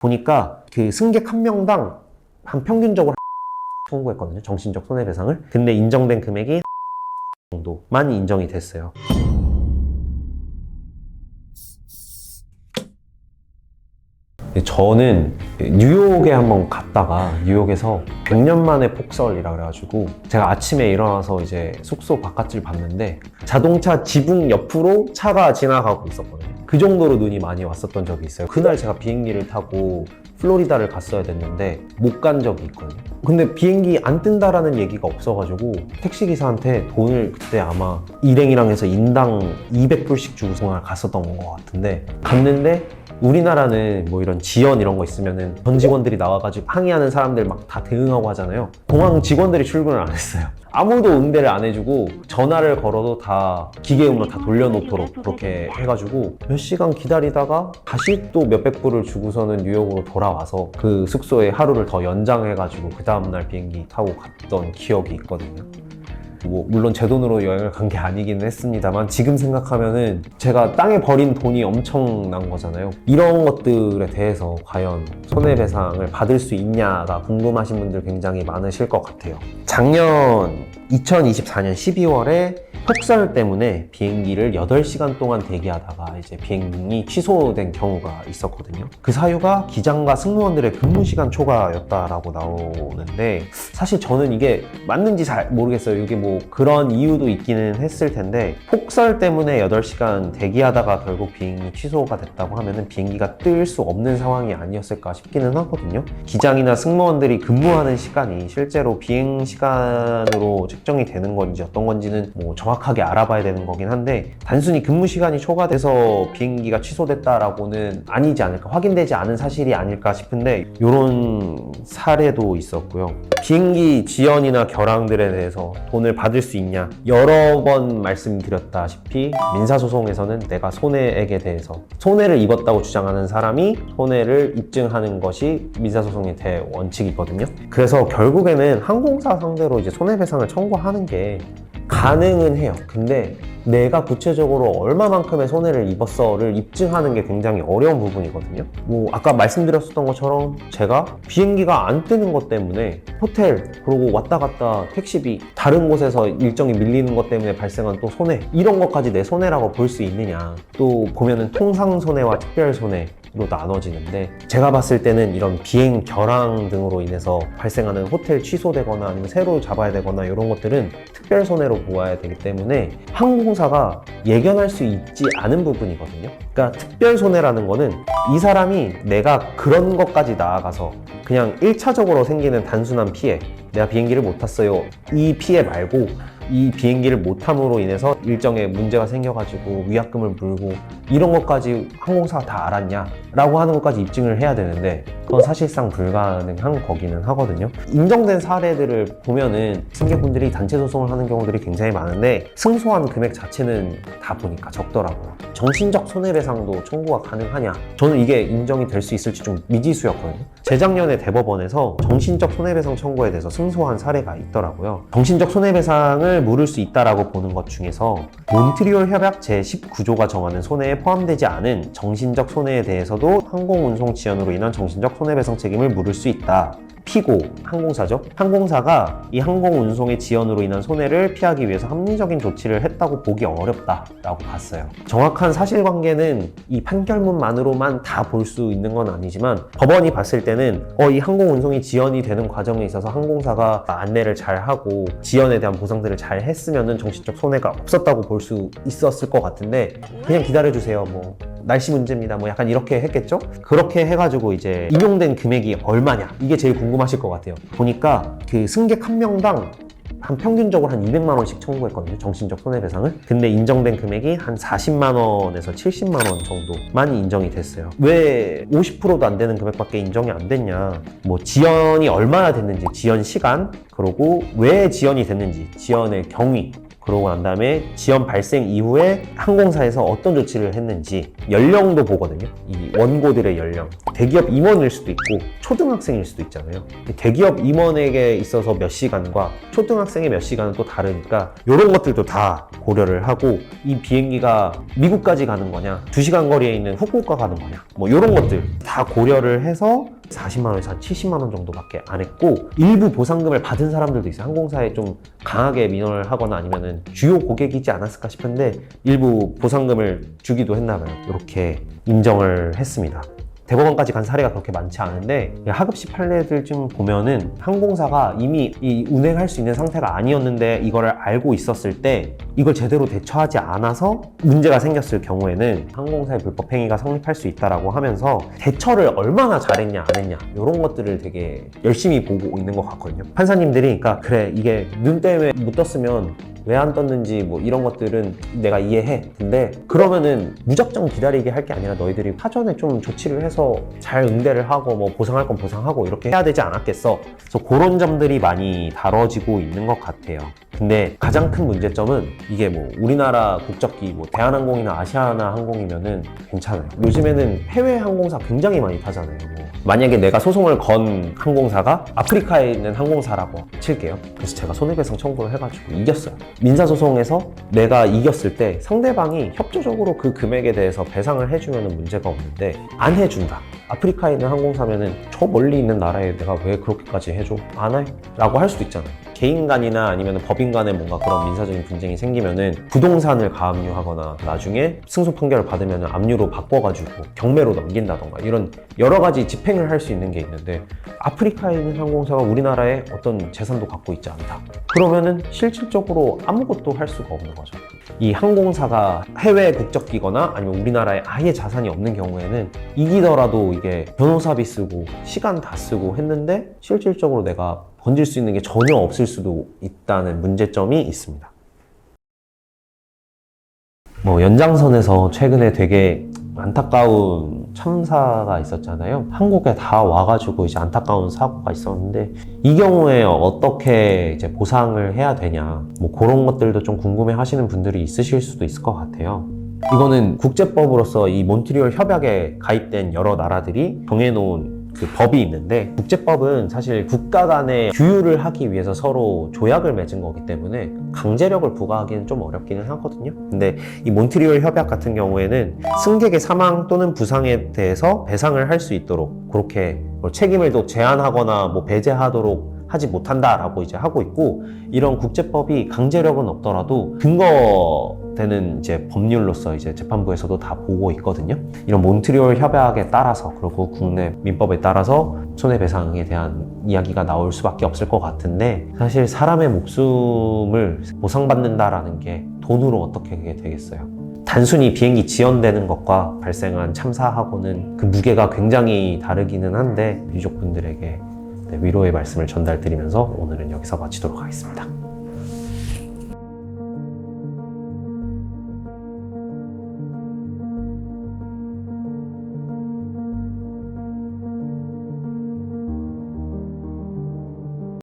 보니까 그 승객 한 명당 한 평균적으로 청구했거든요. 정신적 손해배상을. 근데 인정된 금액이 정도만 인정이 됐어요. 저는 뉴욕에 한번 갔다가 뉴욕에서 100년 만에 폭설이라 그래가지고 제가 아침에 일어나서 이제 숙소 바깥을 봤는데 자동차 지붕 옆으로 차가 지나가고 있었거든요. 그 정도로 눈이 많이 왔었던 적이 있어요. 그날 제가 비행기를 타고 플로리다를 갔어야 됐는데 못 간 적이 있거든요. 근데 비행기 안 뜬다라는 얘기가 없어가지고 택시기사한테 돈을 그때 아마 일행이랑 해서 인당 200불씩 주고 정말 갔었던 것 같은데 갔는데 우리나라는 뭐 이런 지연 이런 거 있으면은 전 직원들이 나와가지고 항의하는 사람들 막 다 대응하고 하잖아요. 공항 직원들이 출근을 안 했어요. 아무도 응대를 안 해주고 전화를 걸어도 다 기계음으로 다 돌려놓도록 그렇게 해가지고 몇 시간 기다리다가 다시 또 몇백 불을 주고서는 뉴욕으로 돌아와서 그 숙소에 하루를 더 연장해가지고 그 다음날 비행기 타고 갔던 기억이 있거든요. 뭐 물론 제 돈으로 여행을 간 게 아니기는 했습니다만 지금 생각하면은 제가 땅에 버린 돈이 엄청난 거잖아요. 이런 것들에 대해서 과연 손해배상을 받을 수 있냐가 궁금하신 분들 굉장히 많으실 것 같아요. 작년 2024년 12월에 폭설 때문에 비행기를 8시간 동안 대기하다가 이제 비행이 취소된 경우가 있었거든요. 그 사유가 기장과 승무원들의 근무 시간 초과였다라고 나오는데 사실 저는 이게 맞는지 잘 모르겠어요. 이게 뭐 그런 이유도 있기는 했을 텐데 폭설 때문에 8시간 대기하다가 결국 비행이 취소가 됐다고 하면은 비행기가 뜰 수 없는 상황이 아니었을까 싶기는 하거든요. 기장이나 승무원들이 근무하는 시간이 실제로 비행 시간으로 측정이 되는 건지 어떤 건지는 뭐 정확하게 알아봐야 되는 거긴 한데 단순히 근무 시간이 초과돼서 비행기가 취소됐다라고는 아니지 않을까 확인되지 않은 사실이 아닐까 싶은데 이런 사례도 있었고요. 비행기 지연이나 결항들에 대해서 돈을 받을 수 있냐 여러 번 말씀드렸다시피 민사소송에서는 내가 손해액에 대해서 손해를 입었다고 주장하는 사람이 손해를 입증하는 것이 민사소송의 대원칙이거든요. 그래서 결국에는 항공사 상대로 이제 손해배상을 청구하는 게 가능은 해요. 근데 내가 구체적으로 얼마만큼의 손해를 입었어를 입증하는 게 굉장히 어려운 부분이거든요. 뭐 아까 말씀드렸었던 것처럼 제가 비행기가 안 뜨는 것 때문에 호텔 그리고 왔다 갔다 택시비 다른 곳에서 일정이 밀리는 것 때문에 발생한 또 손해 이런 것까지 내 손해라고 볼 수 있느냐 또 보면은 통상 손해와 특별 손해 로 나눠지는데 제가 봤을 때는 이런 비행 결항 등으로 인해서 발생하는 호텔 취소되거나 아니면 새로 잡아야 되거나 이런 것들은 특별 손해로 보아야 되기 때문에 항공사가 예견할 수 있지 않은 부분이거든요. 그러니까 특별 손해라는 거는 이 사람이 내가 그런 것까지 나아가서 그냥 1차적으로 생기는 단순한 피해 내가 비행기를 못 탔어요 이 피해 말고 이 비행기를 못함으로 인해서 일정에 문제가 생겨가지고 위약금을 물고 이런 것까지 항공사가 다 알았냐 라고 하는 것까지 입증을 해야 되는데 그건 사실상 불가능한 거기는 하거든요. 인정된 사례들을 보면은 승객분들이 단체 소송을 하는 경우들이 굉장히 많은데 승소한 금액 자체는 다 보니까 적더라고요. 정신적 손해배상도 청구가 가능하냐? 저는 이게 인정이 될 수 있을지 좀 미지수였거든요. 재작년에 대법원에서 정신적 손해배상 청구에 대해서 승소한 사례가 있더라고요. 정신적 손해배상을 물을 수 있다라고 보는 것 중에서 몬트리올 협약 제19조가 정하는 손해에 포함되지 않은 정신적 손해에 대해서도 항공운송 지연으로 인한 정신적 손해배상 책임을 물을 수 있다. 피고 항공사죠. 항공사가 이 항공 운송의 지연으로 인한 손해를 피하기 위해서 합리적인 조치를 했다고 보기 어렵다라고 봤어요. 정확한 사실관계는 이 판결문만으로만 다 볼 수 있는 건 아니지만 법원이 봤을 때는 어, 이 항공 운송이 지연이 되는 과정에 있어서 항공사가 안내를 잘 하고 지연에 대한 보상들을 잘 했으면은 정신적 손해가 없었다고 볼 수 있었을 것 같은데 그냥 기다려주세요. 뭐 날씨 문제입니다. 뭐 약간 이렇게 했겠죠? 그렇게 해가지고 이제 인용된 금액이 얼마냐 이게 제일 궁금하실 것 같아요. 보니까 그 승객 한 명당 한 평균적으로 한 200만 원씩 청구했거든요. 정신적 손해배상을. 근데 인정된 금액이 한 40만 원에서 70만 원 정도만 인정이 됐어요. 왜 50%도 안 되는 금액밖에 인정이 안 됐냐? 뭐 지연이 얼마나 됐는지, 지연 시간, 그리고 왜 지연이 됐는지, 지연의 경위, 그러고 난 다음에 지연 발생 이후에 항공사에서 어떤 조치를 했는지 연령도 보거든요. 이 원고들의 연령. 대기업 임원일 수도 있고 초등학생일 수도 있잖아요. 대기업 임원에게 있어서 몇 시간과 초등학생의 몇 시간은 또 다르니까 이런 것들도 다 고려를 하고 이 비행기가 미국까지 가는 거냐, 2시간 거리에 있는 후쿠오카 가는 거냐, 뭐 이런 것들 다 고려를 해서 40만 원에서 한 70만 원 정도밖에 안 했고 일부 보상금을 받은 사람들도 있어요. 항공사에 좀 강하게 민원을 하거나 아니면은 주요 고객이지 않았을까 싶은데 일부 보상금을 주기도 했나 봐요. 이렇게 인정을 했습니다. 대법원까지 간 사례가 그렇게 많지 않은데 하급시 판례들 좀 보면은 항공사가 이미 이 운행할 수 있는 상태가 아니었는데 이거를 알고 있었을 때 이걸 제대로 대처하지 않아서 문제가 생겼을 경우에는 항공사의 불법 행위가 성립할 수 있다라고 하면서 대처를 얼마나 잘했냐 안 했냐 이런 것들을 되게 열심히 보고 있는 것 같거든요. 판사님들이 그러니까 그래 이게 눈 때문에 못 떴으면 왜 안 떴는지 뭐 이런 것들은 내가 이해해. 근데 그러면은 무작정 기다리게 할 게 아니라 너희들이 사전에 좀 조치를 해서 잘 응대를 하고 뭐 보상할 건 보상하고 이렇게 해야 되지 않았겠어. 그래서 그런 점들이 많이 다뤄지고 있는 것 같아요. 근데 가장 큰 문제점은 이게 뭐 우리나라 국적기 뭐 대한항공이나 아시아나 항공이면은 괜찮아요. 요즘에는 해외 항공사 굉장히 많이 타잖아요. 뭐 만약에 내가 소송을 건 항공사가 아프리카에 있는 항공사라고 칠게요. 그래서 제가 손해배상 청구를 해가지고 이겼어요. 민사소송에서 내가 이겼을 때 상대방이 협조적으로 그 금액에 대해서 배상을 해주면 문제가 없는데 안 해준다. 아프리카에 있는 항공사면은 저 멀리 있는 나라에 내가 왜 그렇게까지 해줘? 안 해? 라고 할 수도 있잖아요. 개인 간이나 아니면 법인 간에 뭔가 그런 민사적인 분쟁이 생기면은 부동산을 가압류하거나 나중에 승소 판결을 받으면 압류로 바꿔가지고 경매로 넘긴다던가 이런 여러 가지 집행을 할 수 있는 게 있는데 아프리카에 있는 항공사가 우리나라에 어떤 재산도 갖고 있지 않다. 그러면은 실질적으로 아무것도 할 수가 없는 거죠. 이 항공사가 해외 국적기거나 아니면 우리나라에 아예 자산이 없는 경우에는 이기더라도 이게 변호사비 쓰고 시간 다 쓰고 했는데 실질적으로 내가 번질 수 있는 게 전혀 없을 수도 있다는 문제점이 있습니다. 뭐 연장선에서 최근에 되게 안타까운 참사가 있었잖아요. 한국에 다 와가지고 이제 안타까운 사고가 있었는데 이 경우에 어떻게 이제 보상을 해야 되냐 뭐 그런 것들도 좀 궁금해 하시는 분들이 있으실 수도 있을 것 같아요. 이거는 국제법으로서 이 몬트리올 협약에 가입된 여러 나라들이 정해놓은 그 법이 있는데 국제법은 사실 국가 간의 규율을 하기 위해서 서로 조약을 맺은 거기 때문에 강제력을 부과하기는 좀 어렵기는 하거든요. 근데 이 몬트리올 협약 같은 경우에는 승객의 사망 또는 부상에 대해서 배상을 할 수 있도록 그렇게 뭐 책임을 또 제한하거나 뭐 배제하도록 하지 못한다라고 이제 하고 있고 이런 국제법이 강제력은 없더라도 근거되는 이제 법률로서 이제 재판부에서도 다 보고 있거든요. 이런 몬트리올 협약에 따라서 그리고 국내 민법에 따라서 손해배상에 대한 이야기가 나올 수밖에 없을 것 같은데 사실 사람의 목숨을 보상받는다라는 게 돈으로 어떻게 그게 되겠어요? 단순히 비행기 지연되는 것과 발생한 참사하고는 그 무게가 굉장히 다르기는 한데 유족분들에게 네, 위로의 말씀을 전달드리면서 오늘은 여기서 마치도록 하겠습니다.